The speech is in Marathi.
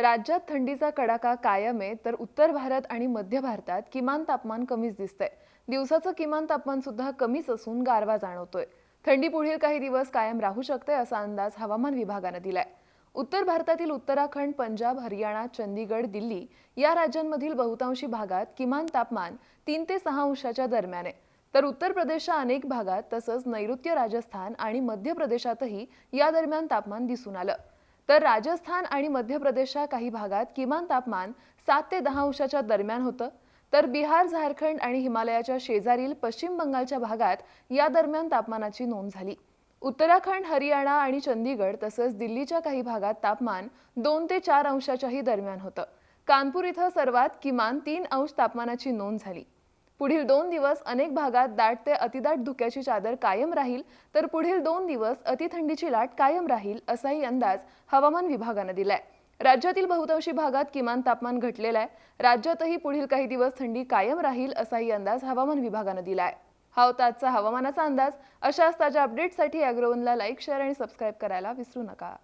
राज्यात थंडीचा कडाका कायम आहे तर उत्तर भारत आणि मध्य भारतात किमान तापमान कमीच दिसतंय. दिवसाचं किमान तापमान सुद्धा कमीच असून गारवा जाणवतोय. थंडी पुढील काही दिवस कायम राहू शकते असा अंदाज हवामान विभागानं दिलाय. उत्तर भारतातील उत्तराखंड पंजाब हरियाणा चंदीगड दिल्ली या राज्यांमधील बहुतांशी भागात किमान तापमान तीन ते सहा अंशाच्या दरम्यान आहे. तर उत्तर प्रदेशच्या अनेक भागात तसंच नैऋत्य राजस्थान आणि मध्य प्रदेशातही या दरम्यान तापमान दिसून आलं. तर राजस्थान आणि मध्य प्रदेशच्या काही भागात किमान तापमान सात ते दहा अंशाच्या दरम्यान होतं. तर बिहार झारखंड आणि हिमालयाच्या शेजारील पश्चिम बंगालच्या भागात या दरम्यान तापमानाची नोंद झाली. उत्तराखंड हरियाणा आणि चंदीगड तसंच दिल्लीच्या काही भागात तापमान दोन ते चार अंशाच्याही दरम्यान होतं. कानपूर इथं सर्वात किमान तीन अंश तापमानाची नोंद झाली. पुढील दोन दिवस अनेक भागात दाट ते अतिदाट धुक्याची चादर कायम राहील तर पुढील दोन दिवस अतिथंडीची लाट कायम राहील असाही अंदाज हवामान विभागानं दिलाय. राज्यातील बहुतांशी भागात किमान तापमान घटलेलं आहे. राज्यातही पुढील काही दिवस थंडी कायम राहील असाही अंदाज हवामान विभागानं दिलाय. हा होता आजचा हवामानाचा अंदाज. अशाच ताज्या अपडेटसाठी अॅग्रोवनला लाईक शेअर आणि सबस्क्राईब करायला विसरू नका.